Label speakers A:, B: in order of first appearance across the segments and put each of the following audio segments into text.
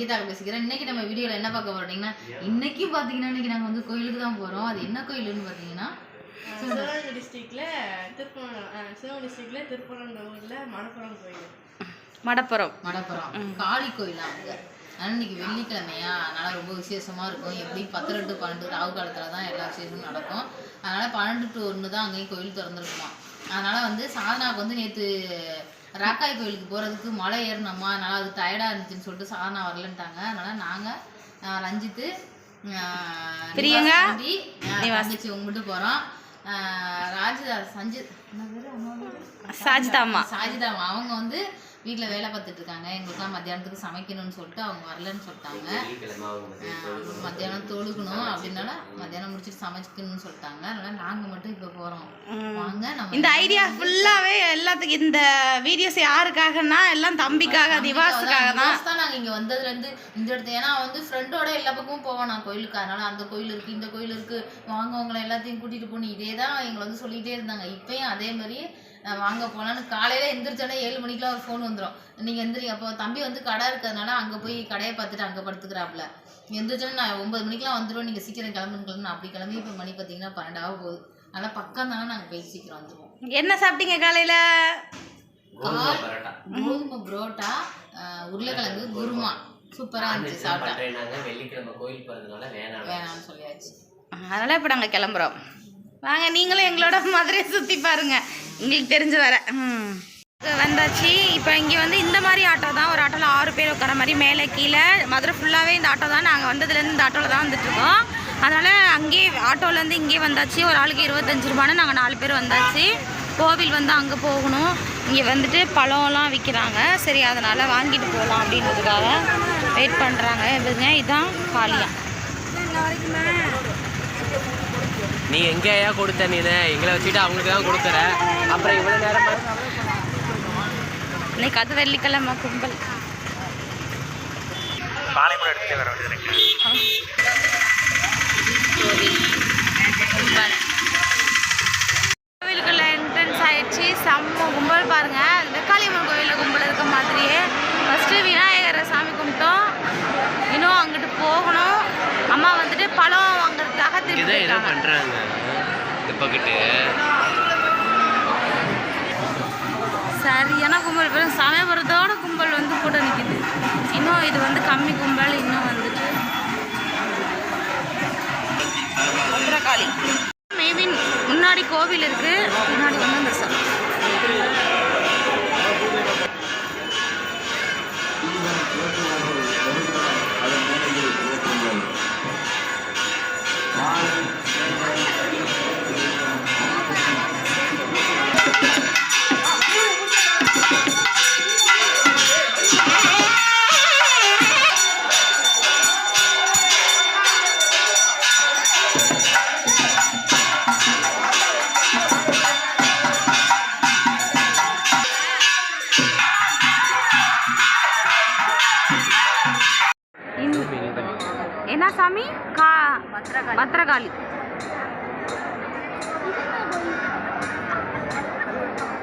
A: நிக்கிதா பேசிக்கிறேன். இன்னைக்கு நம்ம வீடியோல என்ன பார்க்க போறீங்கன்னா இன்னைக்கு பாத்தீங்கன்னா இன்னைக்கு நாங்க வந்து கோயிலுக்கு தான் போறோம். அது என்ன கோயிலுன்னு பாத்தீங்கன்னா
B: சிவகங்கை டிஸ்ட்ரிக்ட்ல திருப்பணம் சிவகங்கை டிஸ்ட்ரிக்ட்ல திருப்பணம் ஊர்ல மணப்புறம் கோயில்.
C: மடப்புறம்.
A: மடப்புறம். காளி கோயில் அங்க? அதனால இன்னைக்கு வெள்ளிக்கிழமையா? அதனால ரொம்ப விசேஷமா இருக்கும். எப்படி பத்து டு பன்னெண்டு ராவு காலத்துல தான் எல்லா விசேஷமும் நடக்கும். அதனால பன்னெண்டு டு ஒன்று தான் அங்கேயும் கோயில் திறந்துருக்குமா அதனால வந்து சாதனாவுக்கு வந்து நேத்து ராக்காய் கோயிலுக்கு போறதுக்கு மலை ஏறினோமா அதனால அது டயர்டா இருந்துச்சுன்னு சொல்லிட்டு சாதனா வரலன்ட்டாங்க. அதனால நாங்க ஆஹ், ரஞ்சித்து
C: பிரியங்கா,
A: தங்கச்சி உங்ககிட்ட போறோம். ஆஹ், ராஜிதா சஞ்சித் என்ன பேரு? அம்மா பேரு?
C: சாஜிதா அம்மா.
A: சாஜிதாமா அவங்க வந்து வீட்ல வேலை பார்த்துட்டு இருக்காங்க எங்களுக்குலாம் மத்தியானத்துக்கு சமைக்கணும்னு சொல்லிட்டு அவங்க வரலன்னு சொல்லிட்டாங்க. மத்தியானம் தொழுகணும் அப்படின்னால மத்தியானம் முடிச்சுட்டு சமைக்கணும்னு சொல்லிட்டாங்க. அதனால நாங்க மட்டும் இப்ப போறோம். வாங்க நம்ம
C: இந்த ஐடியா ஃபுல்லாவே எல்லாத்துக்கும் இந்த வீடியோஸ் யாருக்காகன்னா எல்லாம் தம்பிக்காக திவாஸுக்காக தான்.
A: திவாஸ் தான் நாங்க இங்க வந்ததுல இருந்து இந்த இடத்துல. ஏன்னா வந்து ஃப்ரெண்டோட எல்லா பக்கமும் போவோம் நான் கோயிலுக்கு. அதனால அந்த கோயில் இருக்கு இந்த கோயில் இருக்கு. வாங்க உங்களை எல்லாத்தையும் கூட்டிட்டு போகணும். இதே தான் எங்களை வந்து சொல்லிட்டே இருந்தாங்க. இப்பயும் அதே மாதிரி அஹ், வாங்க போலான்னு காலையில எந்திரிச்சோடனே ஏழு மணிக்கெல்லாம் ஒரு ஃபோன் வந்துடும் நீங்க எந்திரிங்க. அப்போ தம்பி வந்து கடை இருக்கிறதுனால அங்க போய் கடையை பார்த்துட்டு அங்க படுத்துக்கிறாப்புல. எந்திரிச்சோடனே நான் ஒன்பது மணிக்கெல்லாம் வந்துடும் நீங்க சீக்கிரம் கிளம்புன்னு கிளம்புன்னு அப்படி கிளம்பி இப்போ மணி பார்த்தீங்கன்னா பன்னெண்டாக போகுது. அதனால பக்கம் தானே நாங்க போய் சீக்கிரம் வந்துருவோம்.
C: என்ன சாப்பிட்டீங்க காலையில?
A: கோதுமை புரோட்டா. உருளைக்கிழங்கு குருமா. சூப்பரா இருந்துச்சு சாப்பிட்டா.
D: பண்றேன்னாங்க வெள்ளிக்கிழமை கோயில் போறதுனால வேணாம்.
A: வேணாம்னு சொல்லியாச்சு.
C: அதனால இப்போ நாங்கள் கிளம்புறோம். வாங்க நீங்களும் எங்களோட மதுரையை சுற்றி பாருங்க. உங்களுக்கு தெரிஞ்சு வர ம். வந்தாச்சு. இப்போ இங்கே வந்து இந்த மாதிரி ஆட்டோ தான் ஒரு ஆட்டோவில் ஆறு பேர் உட்கார மாதிரி மேலே கீழே. மதுரை ஃபுல்லாகவே இந்த ஆட்டோ தான். நாங்கள் வந்ததுலேருந்து இந்த ஆட்டோவில் தான் வந்துட்டுருக்கோம். அதனால் அங்கேயே ஆட்டோலேருந்து இங்கே வந்தாச்சு. ஒரு ஆளுக்கு இருபத்தஞ்சு ரூபான்னு நாங்கள் நாலு பேர் வந்தாச்சு. கோவில் வந்து அங்கே போகணும். இங்கே வந்துட்டு பழம்லாம் விற்கிறாங்க சரி அதனால் வாங்கிட்டு போகலாம் அப்படின்றதுக்காக வெயிட் பண்ணுறாங்க இதுங்க இதுதான் காலியாக
D: நீ எங்கேயா கொடுத்த நீ எங்களை வச்சுட்டு அவங்களுக்கு தான் கொடுக்குற. அப்புறம் இவ்வளவு நேரம்
C: இன்னைக்கு அது வெள்ளிக்கிழமை கும்பல்.
D: வர வேண்டியது
C: கோவிலுக்குள்ள என்ட்ரன்ஸ் ஆயிடுச்சு. செம்ம கும்பல் பாருங்க வெக்காளியம்மன் கோயிலில் கும்பல் இருக்க மாதிரியே ஃபஸ்ட்டு விநாயகரை சாமி கும்பிட்டோம் இன்னும் அங்கிட்டு போகணும் அம்மா வந்துட்டு பழம்
D: இதான் ஏதோ
C: போயிருக்காங்க.
D: பண்றாங்க. இப்பக்கிட்டு.
C: சரியான கும்பல்? பெரும் சமயபுரத்தோட கும்பல் வந்து கூட நிற்கிது இன்னும் இது வந்து கம்மி கும்பல் இன்னும் வந்துட்டு. பத்ரகாளி மேபி முன்னாடி கோவில் இருக்கு பின்னாடி வந்து அந்த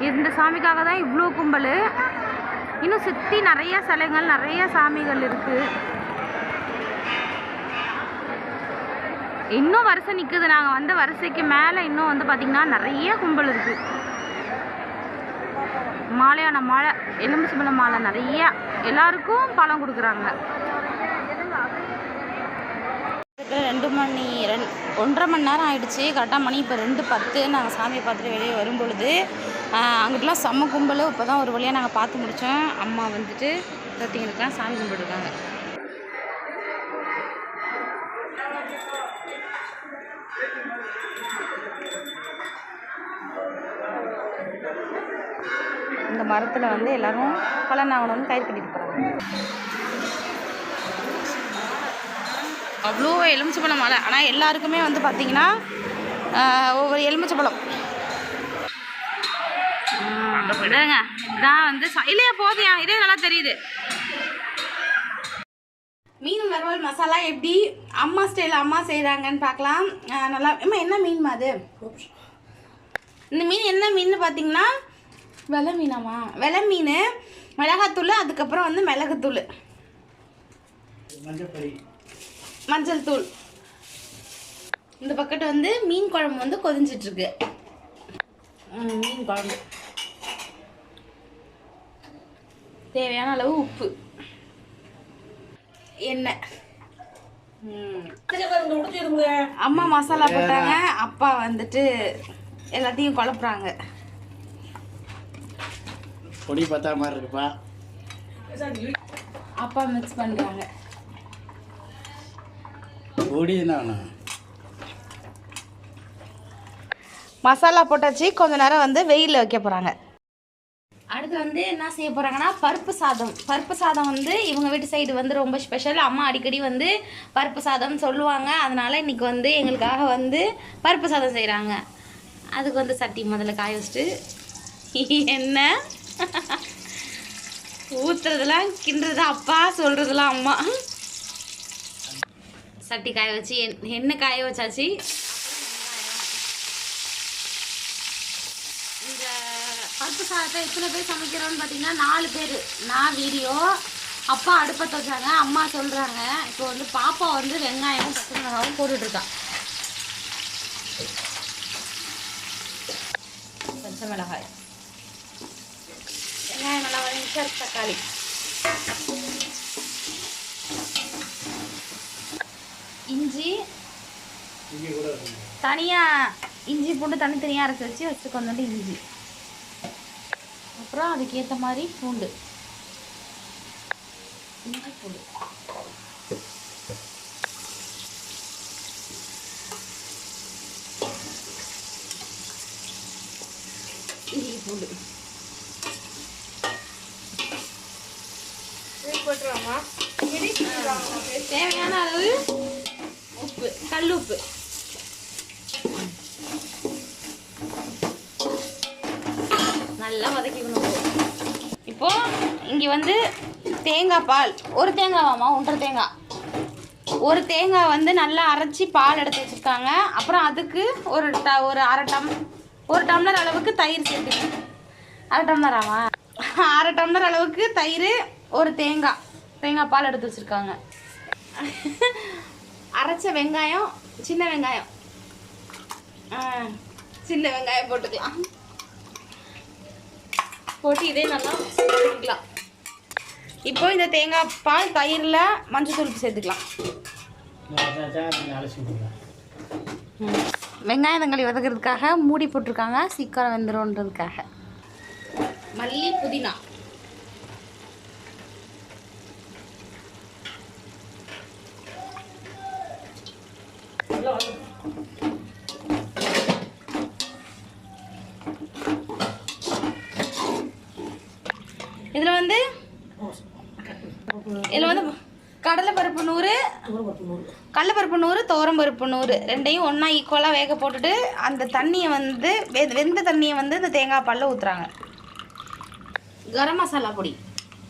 C: இந்த சாமிக்காக தான் இவ்வளோ கும்பல். இன்னும் சுற்றி நிறைய சிலைகள் நிறைய சாமிகள் இருக்குது இன்னும் வரிசை நிற்குது நாங்கள் வந்த வரிசைக்கு மேலே இன்னும் வந்து பார்த்திங்கன்னா நிறைய கும்பல் இருக்குது மாலையான மாலை எலும்புச்சம்பழம் மாலை நிறையா. எல்லாருக்கும் பழம் கொடுக்குறாங்க. ரெண்டு மணி ரெண் ஒன்றரை மணி நேரம் ஆயிடுச்சு. கரெக்டாக மணி இப்போ ரெண்டு பத்து. நாங்கள் சாமியை பார்த்துட்டு வெளியே வரும் பொழுது செம்ம கும்பல். இப்போ தான் ஒரு வழியாக நாங்கள் பார்த்து முடித்தோம் அம்மா வந்துட்டு பார்த்தீங்களுக்குலாம் சாமி கும்பிட்டுருக்காங்க. இந்த மரத்தில் வந்து எல்லாரும் ஆகணும்னு கயிறு கட்டிட்டு போகிறாங்க அவ்வளோ எலுமிச்சம்பழம் மலை ஆனால் எல்லாருக்குமே வந்து பார்த்தீங்கன்னா ஒவ்வொரு எலுமிச்சம்பழம் இதாங்க. இதான் வந்து இல்லையா போதியா இதே நல்லா தெரியுது. மீன் வறுவல் மசாலா எப்படி அம்மா ஸ்டைல் அம்மா செய்கிறாங்கன்னு பார்க்கலாம். நல்லா அம்மா என்ன மீன்மா அது? இந்த மீன் என்ன மீன் பார்த்தீங்கன்னா வெலை மீனாமா வெலை மீன் மிளகாத்தூள் அதுக்கப்புறம் வந்து மிளகுத்தூள். மஞ்சள் தூள். இந்த பக்கெட் வந்து மீன் குழம்பு வந்து கொதிஞ்சிட்டு இருக்கு ம், மீன் குழம்பு. தேவையான அளவு உப்பு. எண்ணெய். அம்மா மசாலா போட்டாங்க. அப்பா வந்துட்டு எல்லாத்தையும் குழப்புறாங்க.
E: பொடி பார்த்தா மாதிரி இருக்குப்பா.
C: அப்பா மிக்ஸ் பண்ணுறாங்க
E: வேணும்
C: மசாலா போட்டாச்சு. கொஞ்ச நேரம் வந்து வெயிலில் வைக்க போகிறாங்க அடுத்து வந்து என்ன செய்ய போகிறாங்கன்னா பருப்பு சாதம். பருப்பு சாதம் வந்து இவங்க வீட்டு சைடு வந்து ரொம்ப ஸ்பெஷல் அம்மா அடிக்கடி வந்து பருப்பு சாதம் சொல்லுவாங்க. அதனால் இன்றைக்கி வந்து எங்களுக்காக வந்து பருப்பு சாதம் செய்கிறாங்க அதுக்கு வந்து சட்டி முதல்ல காய வச்சுட்டு என்ன? ஊற்றுறதுலாம் கிண்டுறது அப்பா சொல்கிறதுலாம் அம்மா. சட்டி காய வச்சு எண்ணெய் காய வச்சாச்சு. இந்த பருப்பு சாதத்தை எத்தனை பேர் சமைக்கிறோம்னு பார்த்தீங்கன்னா நாலு பேர். நான் வீடியோ அப்பா அடுப்பத்தை வச்சாங்க அம்மா சொல்கிறாங்க இப்போ வந்து பாப்பா வந்து வெங்காயமும் பச்சை மிளகாவும் போட்டுட்ருக்கா. பச்சை மிளகாய். வெங்காயம் நல்லா வதங்கிச்சா தக்காளி. இஞ்சி. தனியாக இஞ்சி பூண்டு தனித்தனியாக அரைச்சி வச்சு வச்சு கொஞ்சோண்டு இஞ்சி. அப்புறம் அதுக்கேற்ற மாதிரி பூண்டு. இஞ்சி பூண்டு. இஞ்சி பூண்டு. தேவையான அளவு உப்பு கல் உப்பு. நல்லா வதக்கிக்கணும் இப்போ இங்கே வந்து தேங்காய் பால். ஒரு தேங்காவாம்மா ஒன்றரை தேங்காய். ஒரு தேங்காய் வந்து நல்லா அரைச்சி பால் எடுத்து வச்சுருக்காங்க. அப்புறம் அதுக்கு ஒரு ட ஒரு அரை டம் ஒரு டம்ளர் அளவுக்கு தயிர் சேர்த்துக்கணும். அரை டம்ளராமா அரை டம்ளர் அளவுக்கு தயிர் ஒரு தேங்காய். தேங்காய் பால் எடுத்து வச்சுருக்காங்க. அரைச்ச வெங்காயம் சின்ன வெங்காயம். ஆ, சின்ன வெங்காயம் போட்டுக்கலாம். போட்டு இதே நல்லா வதக்கிக்கலாம் இப்போ இந்த தேங்காய் பால் தயிரில் மஞ்சள் தூள் சேர்த்துக்கலாம். வெங்காயம் தக்காளி வதக்கிறதுக்காக மூடி போட்டிருக்காங்க. சீக்கிரம் வெந்துரும்ன்றதுக்காக. மல்லி புதினா. இதில் வந்து இதில் வந்து கடலைப்பருப்பு நூறு கடலைப்பருப்பு நூறு துவரம்பருப்பு நூறு ரெண்டையும் ஒன்றா ஈக்குவலாக வேக போட்டுட்டு அந்த தண்ணியை வந்து வெ வெந்த தண்ணியை வந்து இந்த தேங்காய் பாலில் ஊற்றுறாங்க கரம் மசாலா பொடி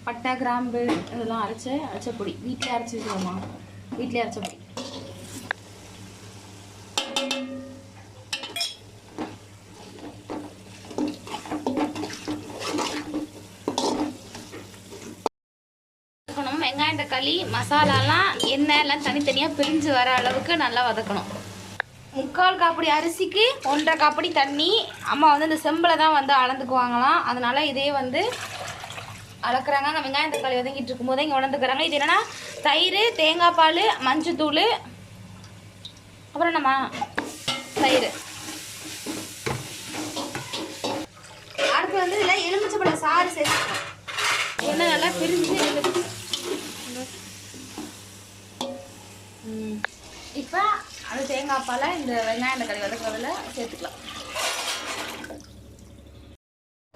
C: பட்டை கிராம்பு இதெல்லாம் அரைச்ச அரைச்ச பொடி. வீட்டிலே அரைச்சி வச்சுக்கோமா வீட்டிலே அரைச்ச பொடி வதக்கணும் வெங்காயம் தக்காளி மசாலாலாம் எண்ணெய் எல்லாம் தனித்தனியாக பிரிஞ்சு வர அளவுக்கு நல்லா வதக்கணும். முக்கால் காப்படி அரிசிக்கு ஒன்றரை காப்படி தண்ணி. அம்மா வந்து இந்த செம்பில் தான் வந்து அளந்துக்குவாங்களாம். அதனால் இதே வந்து அளக்குறாங்க. அங்கே வெங்காயம் தக்காளி வதங்கிட்டு இருக்கும்போது இங்கே உணர்ந்துக்கிறாங்க இது என்னென்னா தயிர் தேங்காய் பால் மஞ்சத்தூள் அப்புறம் என்னம்மா? தயிர். அடுத்து வந்து இதில் எலுமிச்சப்பழ சாறு சேர்த்துக்கணும் எண்ணெய் நல்லா பிரிஞ்சு இப்போ அந்த தேங்காய் பாலை இந்த வெங்காயம் தக்காளி வதக்கிறதுல சேர்த்துக்கலாம்.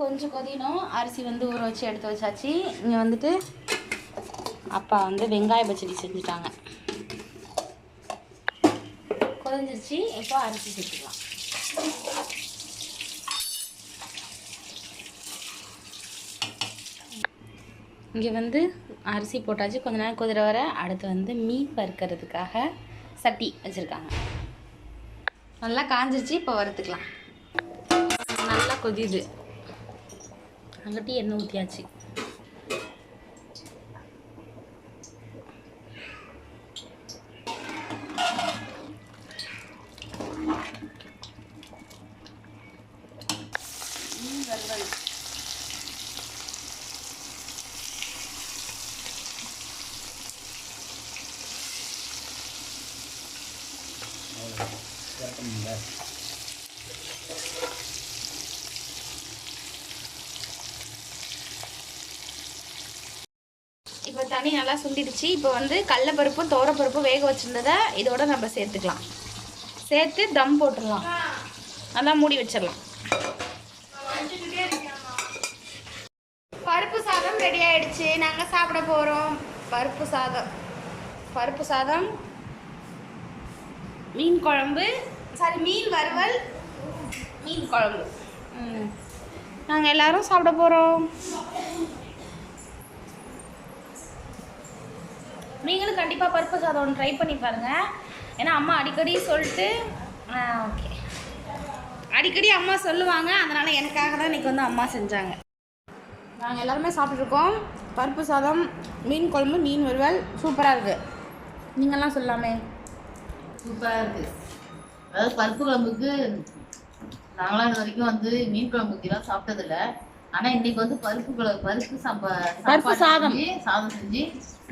C: கொஞ்சம் கொதினும் அரிசி வந்து ஊற வச்சு எடுத்து வச்சாச்சு. இங்கே வந்துட்டு அப்பா வந்து வெங்காய பச்சடி செஞ்சுட்டாங்க. கொதிஞ்சிருச்சு. இப்போ அரிசி சேர்த்துக்கலாம். இங்கே வந்து அரிசி போட்டாச்சு. கொஞ்ச நேரம் குதிர வர அடுத்து வந்து மீன் வறுக்கிறதுக்காக சட்டி வச்சுருக்காங்க. நல்லா காஞ்சிருச்சு இப்போ வறுத்துக்கலாம். நல்லா கொதியுது. அங்கிட்டு எண்ணெய் ஊற்றியாச்சு இப்போ தண்ணி நல்லா சுண்டிடுச்சு. இப்போ வந்து கடலப்பருப்பும் துவரப்பருப்பும் வேக வச்சிருந்ததை இதோட நம்ம சேர்த்துக்கலாம். சேர்த்து தம் போட்டுடலாம். நல்லா மூடி வச்சிடலாம். பருப்பு சாதம் ரெடி ஆயிடுச்சு. நாங்கள் சாப்பிட போகிறோம் பருப்பு சாதம். பருப்பு சாதம் மீன் குழம்பு சாரி மீன் வறுவல் மீன் குழம்பு. ம். நாங்கள் எல்லாரும் சாப்பிட போகிறோம் நீங்களும் கண்டிப்பாக பருப்பு சாதம் ஒன்று ட்ரை பண்ணி பாருங்கள் ஏன்னா அம்மா அடிக்கடி சொல்லிட்டு ஓகே அடிக்கடி அம்மா சொல்லுவாங்க. அதனால் எனக்காக தான் இன்றைக்கி வந்து அம்மா செஞ்சாங்க. நாங்கள் எல்லாருமே சாப்பிட்ருக்கோம் பருப்பு சாதம் மீன் குழம்பு மீன் வறுவல். சூப்பராக இருக்குது நீங்கள்லாம் சொல்லாமே
A: சூப்பராக இருக்கு. அதாவது பருப்பு குழம்புக்கு நாங்களாம் இது வரைக்கும் வந்து மீன் குழம்புக்கெல்லாம் சாப்பிட்டதில்ல. ஆனா இன்னைக்கு வந்து பருப்பு குழம்பு பருப்பு சாப்பா
C: பருப்பு
A: சாப்பாடு
C: சாதம்.
A: சாதம் செஞ்சு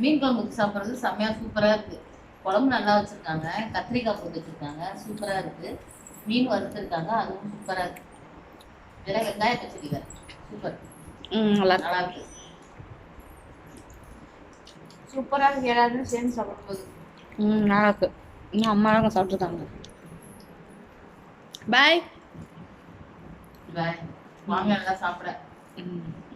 A: மீன் குழம்புக்கு சாப்பிட்றது செம்மையா சூப்பரா இருக்கு. குழம்பு நல்லா வச்சிருக்காங்க கத்திரிக்காய் போட்டு வச்சிருக்காங்க சூப்பரா இருக்கு. மீன் வறுத்துருக்காங்க அதுவும் சூப்பரா இருக்கு. இதெல்லாம் வெங்காய பச்சடி வேற சூப்பர்
C: நல்லா இருக்கு.
A: நல்லா இருக்கு.
C: சூப்பராக இருக்கு. எல்லாருமே சேர்ந்து சாப்பிடும்போது. ம் நல்லா இருக்கு. இன்னும் அம்மா அவங்க சாப்பிட்ருக்காங்க பாய்
A: Bye. வாங்க எல்லாம் சாப்பிட.
C: ம்